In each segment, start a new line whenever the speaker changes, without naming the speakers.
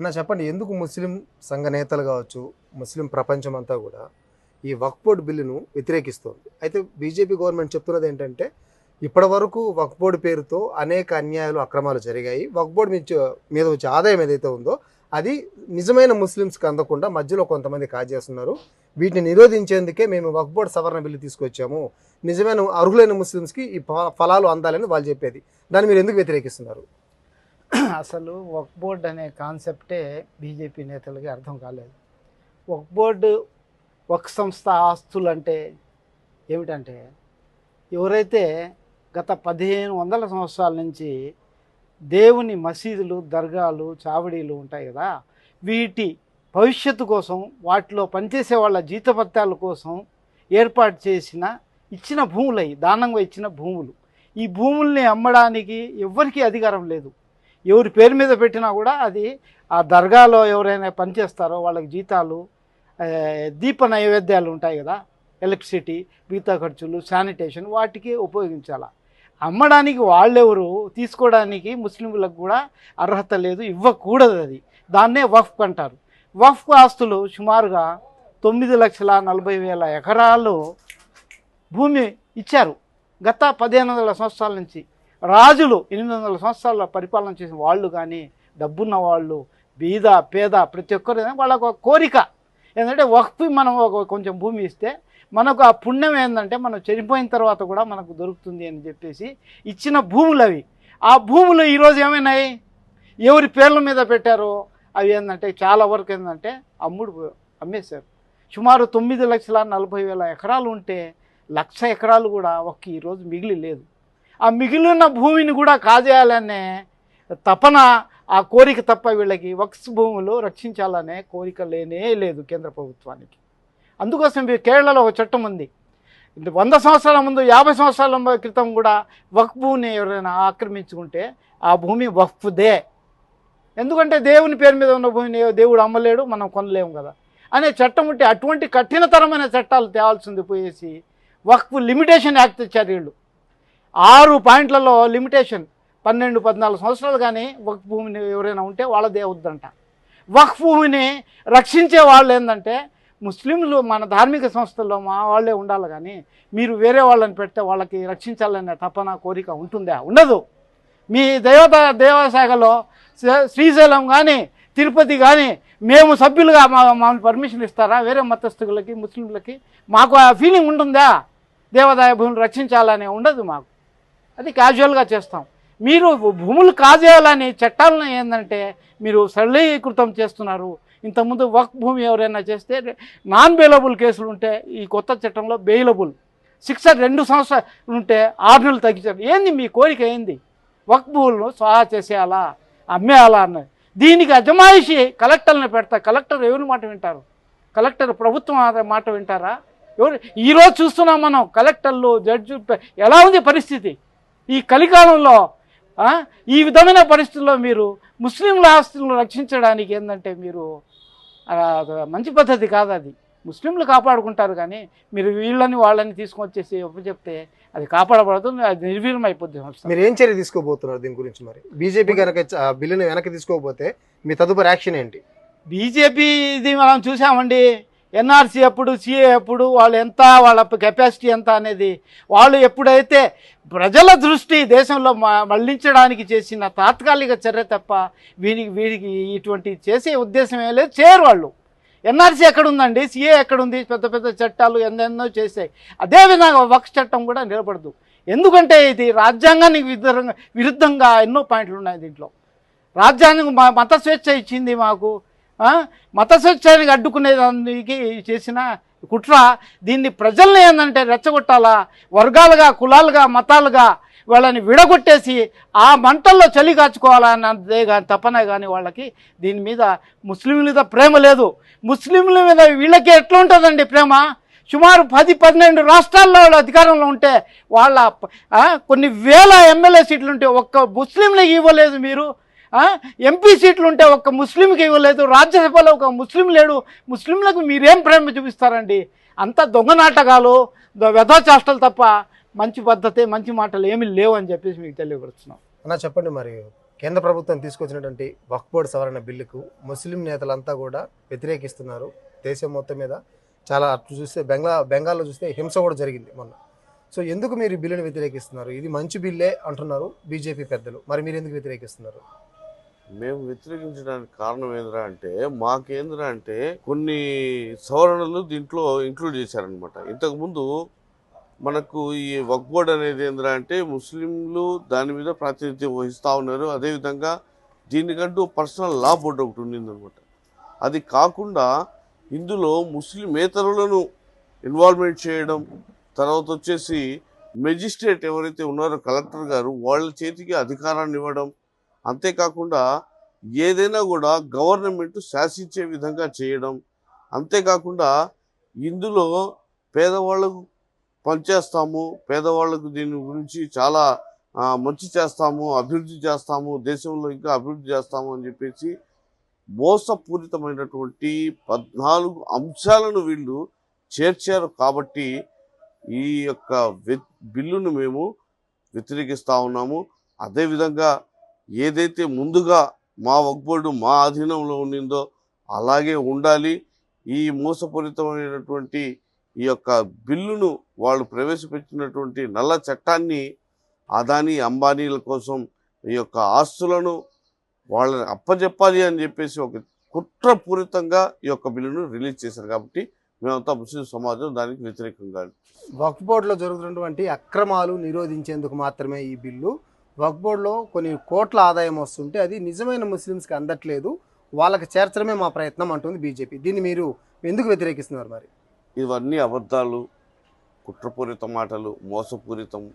నా చెప్పండి ఎందుకు ముస్లిం సంఘ నేతలు కావచ్చు ముస్లిం ప్రపంచం అంతా కూడా ఈ వక్ఫ్ బోర్డు బిల్లును వ్యతిరేకిస్తోంది? అయితే బీజేపీ గవర్నమెంట్ చెప్తున్నది ఏంటంటే ఇప్పటి వరకు వక్ఫ్ బోర్డు పేరుతో అనేక అన్యాయాలు అక్రమాలు జరిగాయి. వక్ఫ్ బోర్డు మీద వచ్చే ఆదాయం ఏదైతే ఉందో అది నిజమైన ముస్లిమ్స్కి అందకుండా మధ్యలో కొంతమంది కాజేస్తున్నారు. వీటిని నిరోధించేందుకే మేము వక్ఫ్ బోర్డు సవరణ బిల్లు తీసుకొచ్చాము. నిజమైన అర్హులైన ముస్లిమ్స్కి ఈ ఫ- ఫలాలు అందాలని వాళ్ళు చెప్పేది. దాన్ని మీరు ఎందుకు వ్యతిరేకిస్తున్నారు?
అసలు వక్ బోర్డ్ అనే కాన్సెప్టే బీజేపీ నేతలకి అర్థం కాలేదు. వక్ బోర్డు వక్ సంస్థ ఆస్తులు అంటే ఏమిటంటే ఎవరైతే గత పదిహేను వందల సంవత్సరాల నుంచి దేవుని మసీదులు దర్గాలు చావడీలు ఉంటాయి కదా వీటి భవిష్యత్తు కోసం వాటిలో పనిచేసే వాళ్ళ జీతభత్యాల కోసం ఏర్పాటు చేసిన ఇచ్చిన భూములు అవి దానంగా ఇచ్చిన భూములు. ఈ భూముల్ని అమ్మడానికి ఎవరికీ అధికారం లేదు. ఎవరి పేరు మీద పెట్టినా కూడా అది ఆ దర్గాలో ఎవరైనా పనిచేస్తారో వాళ్ళకి జీతాలు దీప నైవేద్యాలు ఉంటాయి కదా ఎలక్ట్రిసిటీ మిగతా ఖర్చులు శానిటేషన్ వాటికి ఉపయోగించాల. అమ్మడానికి వాళ్ళెవరు తీసుకోవడానికి ముస్లింలకు కూడా అర్హత లేదు ఇవ్వకూడదు అది. దాన్నే వఫ్ అంటారు. వఫ్ ఆస్తులు సుమారుగా తొమ్మిది లక్షల నలభై వేల ఎకరాలు భూమి ఇచ్చారు. గత పదిహేను వందల సంవత్సరాల నుంచి. రాజులు ఎనిమిది వందల సంవత్సరాల పరిపాలన చేసిన వాళ్ళు కానీ డబ్బున్న వాళ్ళు బీద పేద ప్రతి ఒక్కరు వాళ్ళకు ఒక కోరిక. ఏంటంటే వక్ఫ్ మనం ఒక కొంచెం భూమి ఇస్తే మనకు ఆ పుణ్యం ఏంటంటే మనం చనిపోయిన తర్వాత కూడా మనకు దొరుకుతుంది అని చెప్పేసి ఇచ్చిన భూములు అవి. ఆ భూములు ఈరోజు ఏమైనాయి? ఎవరి పేర్ల మీద పెట్టారో? అవి ఏంటంటే చాలా వరకు ఏంటంటే అమ్ముడు అమ్మేశారు. సుమారు తొమ్మిది లక్షల నలభై వేల ఎకరాలు ఉంటే లక్ష ఎకరాలు కూడా ఒక్క ఈరోజు మిగిలి లేదు. ఆ మిగిలిన భూమిని కూడా కాజేయాలనే తపన ఆ కోరిక తప్ప వీళ్ళకి వక్స్ భూములు రక్షించాలనే కోరిక లేనే లేదు కేంద్ర ప్రభుత్వానికి. అందుకోసం కేరళలో ఒక చట్టం ఉంది. వంద సంవత్సరాల ముందు యాభై సంవత్సరాల క్రితం కూడా వక్ఫ్ భూమిని ఎవరైనా ఆక్రమించుకుంటే ఆ భూమి వక్ఫ్దే. ఎందుకంటే దేవుని పేరు మీద ఉన్న భూమిని దేవుడు అమ్మలేడు మనం కొనలేము కదా. అనే చట్టం ఉంటే అటువంటి కఠినతరమైన చట్టాలు తేవాల్సింది పోయేసి వక్ఫ్ లిమిటేషన్ యాక్ట్ తెచ్చారు వీళ్ళు. ఆరు పాయింట్లలో లిమిటేషన్ పన్నెండు పద్నాలుగు సంవత్సరాలు కానీ వక్ భూమిని ఎవరైనా ఉంటే వాళ్ళదే వద్దంట వక్ భూమిని రక్షించే వాళ్ళు ఏంటంటే ముస్లింలు మన ధార్మిక సంస్థల్లో మా వాళ్ళే ఉండాలి కానీ మీరు వేరే వాళ్ళని పెడితే వాళ్ళకి రక్షించాలనే తపన కోరిక ఉంటుందా? ఉండదు. మీ దేవత దేవశాఖలో శ్రీ- శ్రీశైలం కానీ తిరుపతి కానీ మేము సభ్యులుగా మా మామూలు పర్మిషన్ ఇస్తారా? వేరే మతస్థులకి ముస్లింలకి మాకు ఆ ఫీలింగ్ ఉంటుందా? దేవాదాయ భూమిని రక్షించాలనే ఉండదు మాకు. అది క్యాజువల్గా చేస్తాం. మీరు భూములు కాజేయాలని చట్టాలను ఏంటంటే మీరు సరళీకృతం చేస్తున్నారు. ఇంతకుముందు వక్ భూమి ఎవరైనా చేస్తే నాన్ బెయిలబుల్ కేసులు ఉంటే ఈ కొత్త చట్టంలో బెయిలబుల్ శిక్ష రెండు సంవత్సరాలు ఉంటే ఆరు నెలలు తగ్గించారు. ఏంది మీ కోరిక ఏంది? వక్ భూములను స్వాహా చేసేయాలా? అమ్మేయాలా అన్నది. దీనికి అజమాయిషి కలెక్టర్ని పెడతా. కలెక్టర్ ఎవరి మాట వింటారు? కలెక్టర్ ప్రభుత్వం మాట వింటారా? ఎవరు? ఈరోజు చూస్తున్నాం మనం కలెక్టర్లు జడ్జి ఎలా ఉంది పరిస్థితి? ఈ కలికాలంలో ఈ విధమైన పరిస్థితుల్లో మీరు ముస్లింల ఆస్తులను రక్షించడానికి ఏంటంటే మీరు మంచి పద్ధతి కాదు అది. ముస్లింలు కాపాడుకుంటారు కానీ మీరు వీళ్ళని వాళ్ళని తీసుకొచ్చేసి చెప్తే అది కాపాడబడదు అది నిర్వీర్యం అయిపోద్ది.
మీరు ఏం చర్య తీసుకోబోతున్నారు దీని గురించి మరి? బీజేపీ కనుక బిల్లును వెనక్కి తీసుకోకపోతే మీ తదుపరి యాక్షన్ ఏంటి?
బీజేపీ ఇది మనం చూసామండి. ఎన్ఆర్సీ ఎప్పుడు సిఏ ఎప్పుడు వాళ్ళు ఎంత వాళ్ళ కెపాసిటీ ఎంత అనేది వాళ్ళు ఎప్పుడైతే ప్రజల దృష్టి దేశంలో మ- మళ్ళించడానికి చేసిన తాత్కాలిక చర్య తప్ప వీరికి వీరికి ఇటువంటి చేసే ఉద్దేశం ఏం లేదు. చేయరు వాళ్ళు. ఎన్ఆర్సీ ఎక్కడుందండి? సిఏ ఎక్కడుంది? పెద్ద పెద్ద చట్టాలు ఎన్నెన్నో చేసాయి అదేవిధంగా వక్స్ చట్టం కూడా నిలబడదు. ఎందుకంటే ఇది రాజ్యాంగానికి విరుద్ధంగా విరుద్ధంగా ఎన్నో పాయింట్లు ఉన్నాయి దీంట్లో. రాజ్యాంగం మా మత స్వేచ్ఛ ఇచ్చింది మాకు. మత స్వచ్ఛానికి అడ్డుకునే దానికి చేసిన కుట్ర దీన్ని ప్రజల్ని ఏంటంటే రెచ్చగొట్టాలా? వర్గాలుగా కులాలుగా మతాలుగా వాళ్ళని విడగొట్టేసి ఆ మంటల్లో చలి కాచుకోవాలా అన్నదే కానీ తప్పనే కానీ వాళ్ళకి దీని మీద ముస్లింల మీద ప్రేమ లేదు. ముస్లింల మీద వీళ్ళకి ఎట్లా ఉంటుందండి ప్రేమ? సుమారు పది పన్నెండు రాష్ట్రాల్లో వాళ్ళు అధికారంలో ఉంటే వాళ్ళ కొన్ని వేల ఎమ్మెల్యే సీట్లు ఉంటే ఒక్క ముస్లింలకు ఇవ్వలేదు మీరు. ఎంపీ సీట్లు ఉంటే ఒక్క ముస్లింకి ఇవ్వలేదు రాజ్యసభలో ఒక ముస్లిం లేడు. ముస్లింలకు మీరేం ప్రేమ చూపిస్తారండి? అంత దొంగ నాటకాలు ద- వ్యధోచేష్టలు తప్ప మంచి పద్ధతి మంచి మాటలు ఏమీ లేవు అని చెప్పేసి మీకు తెలియపరుస్తున్నాం.
అన్న చెప్పండి మరి. కేంద్ర ప్రభుత్వం తీసుకొచ్చినటువంటి వక్ఫ్ బోర్డు సవరణ బిల్లుకు ముస్లిం నేతలంతా కూడా వ్యతిరేకిస్తున్నారు. దేశం మొత్తం మీద చాలా అటు చూస్తే బెంగా బెంగాల్లో చూస్తే హింస కూడా జరిగింది మొన్న. సో ఎందుకు మీరు ఈ వ్యతిరేకిస్తున్నారు? ఇది మంచి బిల్లే అంటున్నారు బీజేపీ పెద్దలు. మరి మీరు ఎందుకు వ్యతిరేకిస్తున్నారు?
మేము వ్యతిరేకించడానికి కారణం ఏంద్రా అంటే మాకేంద్రా అంటే కొన్ని సవరణలు దీంట్లో ఇంక్లూడ్ చేశారనమాట ఇంతకుముందు మనకు ఈ వక్ బోర్డ్ అనేది ఏంద్రా అంటే ముస్లింలు దాని మీద ప్రాతినిధ్యం వహిస్తూ ఉన్నారు. అదేవిధంగా దీనికంటూ పర్సనల్ లా బోర్డు ఒకటి ఉండిందనమాట అది కాకుండా ఇందులో ముస్లిమేతరులను ఇన్వాల్వ్మెంట్ చేయడం తర్వాత వచ్చేసి మెజిస్ట్రేట్ ఎవరైతే ఉన్నారో కలెక్టర్ గారు వాళ్ళ చేతికి అధికారాన్ని ఇవ్వడం అంతేకాకుండా ఏదైనా కూడా గవర్నమెంట్ శాసించే విధంగా చేయడం అంతేకాకుండా ఇందులో పేదవాళ్ళకు పనిచేస్తాము పేదవాళ్ళకు దీని గురించి చాలా మంచి చేస్తాము అభివృద్ధి చేస్తాము దేశంలో ఇంకా అభివృద్ధి చేస్తాము అని చెప్పేసి మోసపూరితమైనటువంటి పద్నాలుగు అంశాలను వీళ్ళు చేర్చారు కాబట్టి ఈ యొక్క బిల్లును మేము వ్యతిరేకిస్తూ ఉన్నాము. అదేవిధంగా ఏదైతే ముందుగా మా వక్బోర్డు మా అధీనంలో ఉండిందో అలాగే ఉండాలి. ఈ మోసపూరితమైనటువంటి ఈ యొక్క బిల్లును వాళ్ళు ప్రవేశపెట్టినటువంటి నల్ల చట్టాన్ని అదానీ అంబానీల కోసం ఈ యొక్క ఆస్తులను వాళ్ళని అప్పజెప్పాలి అని చెప్పేసి ఒక కుట్రపూరితంగా ఈ యొక్క బిల్లును రిలీజ్ చేశారు కాబట్టి మేమంతా ముస్లిం సమాజం దానికి వ్యతిరేకంగా
వక్ఫ్ బోర్డులో జరుగుతున్నటువంటి అక్రమాలు నిరోధించేందుకు మాత్రమే ఈ బిల్లు వక్ఫ్ బోర్డులో కొన్ని కోట్ల ఆదాయం వస్తుంటే అది నిజమైన ముస్లిమ్స్కి అందట్లేదు. వాళ్ళకి చేర్చడమే మా ప్రయత్నం అంటుంది బీజేపీ. దీన్ని మీరు ఎందుకు వ్యతిరేకిస్తున్నారు మరి?
ఇవన్నీ అబద్ధాలు కుట్రపూరిత మాటలు మోసపూరితం.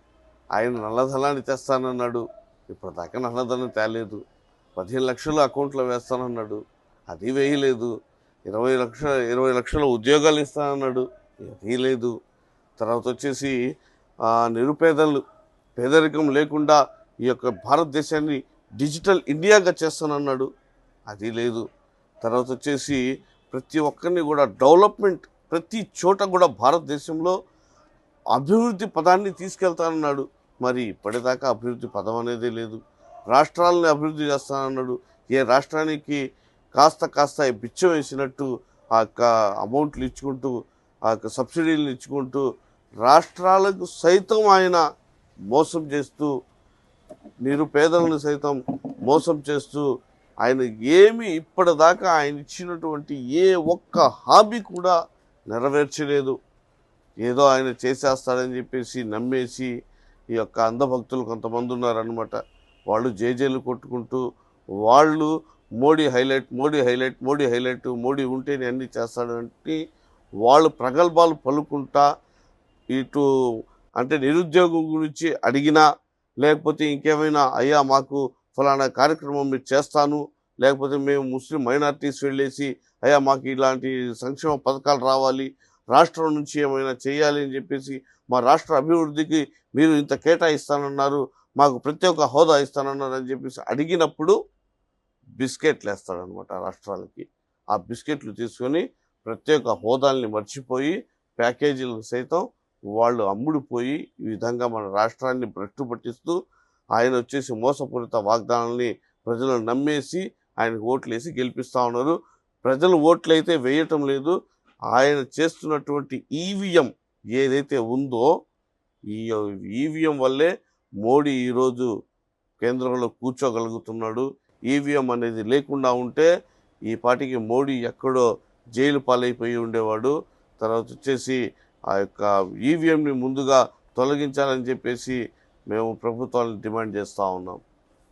ఆయన నల్లధనాన్ని తెస్తానన్నాడు. ఇప్పటిదాకా నల్లధనం తేలేదు. పదిహేను లక్షలు అకౌంట్లో వేస్తానన్నాడు. అది వేయలేదు. ఇరవై లక్షల ఇరవై లక్షల ఉద్యోగాలు ఇస్తానన్నాడు. అది లేదు. తర్వాత వచ్చేసి నిరుపేదలు పేదరికం లేకుండా ఈ యొక్క భారతదేశాన్ని డిజిటల్ ఇండియాగా చేస్తానన్నాడు. అది లేదు. తర్వాత వచ్చేసి ప్రతి ఒక్కరిని కూడా డెవలప్మెంట్ ప్రతి చోట కూడా భారతదేశంలో అభివృద్ధి పదాన్ని తీసుకెళ్తానన్నాడు. మరి ఇప్పటిదాకా అభివృద్ధి పదం అనేది లేదు. రాష్ట్రాలని అభివృద్ధి చేస్తానన్నాడు. ఏ రాష్ట్రానికి కాస్త కాస్త బిచ్చం వేసినట్టు ఆ యొక్క అమౌంట్లు ఇచ్చుకుంటూ ఆ యొక్క సబ్సిడీలు ఇచ్చుకుంటూ రాష్ట్రాలకు సైతం ఆయన మోసం చేస్తూ నిరుపేదలను సైతం మోసం చేస్తూ ఆయన ఏమి ఇప్పటిదాకా ఆయన ఇచ్చినటువంటి ఏ ఒక్క హాబీ కూడా నెరవేర్చలేదు. ఏదో ఆయన చేసేస్తాడని చెప్పేసి నమ్మేసి ఈ యొక్క అంధభక్తులు కొంతమంది ఉన్నారనమాట వాళ్ళు జేజేలు కొట్టుకుంటూ వాళ్ళు Modi highlight Modi highlight Modi highlight Modi ఉంటేనే అన్నీ చేస్తాడంటే వాళ్ళు ప్రగల్భాలు పలుకుంటా ఇటు అంటే నిరుద్యోగం గురించి అడిగినా లేకపోతే ఇంకేమైనా అయ్యా మాకు ఫలానా కార్యక్రమం మీరు చేస్తాను. లేకపోతే మేము ముస్లిం మైనార్టీస్ వెళ్ళేసి అయ్యా మాకు ఇలాంటి సంక్షేమ పథకాలు రావాలి రాష్ట్రం నుంచి ఏమైనా చేయాలి అని చెప్పేసి మా రాష్ట్ర అభివృద్ధికి మీరు ఇంత కేటాయిస్తానన్నారు మాకు ప్రత్యేక హోదా ఇస్తానన్నారు అని చెప్పేసి అడిగినప్పుడు బిస్కెట్లు వేస్తాడనమాట రాష్ట్రాలకి. ఆ బిస్కెట్లు తీసుకొని ప్రత్యేక హోదాల్ని మర్చిపోయి ప్యాకేజీలకు సైతం వాళ్ళు అమ్ముడిపోయి ఈ విధంగా మన రాష్ట్రాన్ని భ్రష్టు పట్టిస్తూ ఆయన వచ్చేసి మోసపూరిత వాగ్దానాల్ని ప్రజలను నమ్మేసి ఆయనకు ఓట్లు వేసి గెలిపిస్తూ ఉన్నారు. ప్రజలు ఓట్లు అయితే వేయటం లేదు. ఆయన చేస్తున్నటువంటి ఈవీఎం ఏదైతే ఉందో ఈ ఈవీఎం వల్లే మోడీ ఈరోజు కేంద్రంలో కూర్చోగలుగుతున్నాడు. ఈవీఎం అనేది లేకుండా ఉంటే ఈ పాటికి మోడీ ఎక్కడో జైలు పాలైపోయి ఉండేవాడు. తర్వాత వచ్చేసి ఆ యొక్క ఈవీఎంని ముందుగా తొలగించాలని చెప్పేసి మేము ప్రభుత్వాలను డిమాండ్ చేస్తూ ఉన్నాం.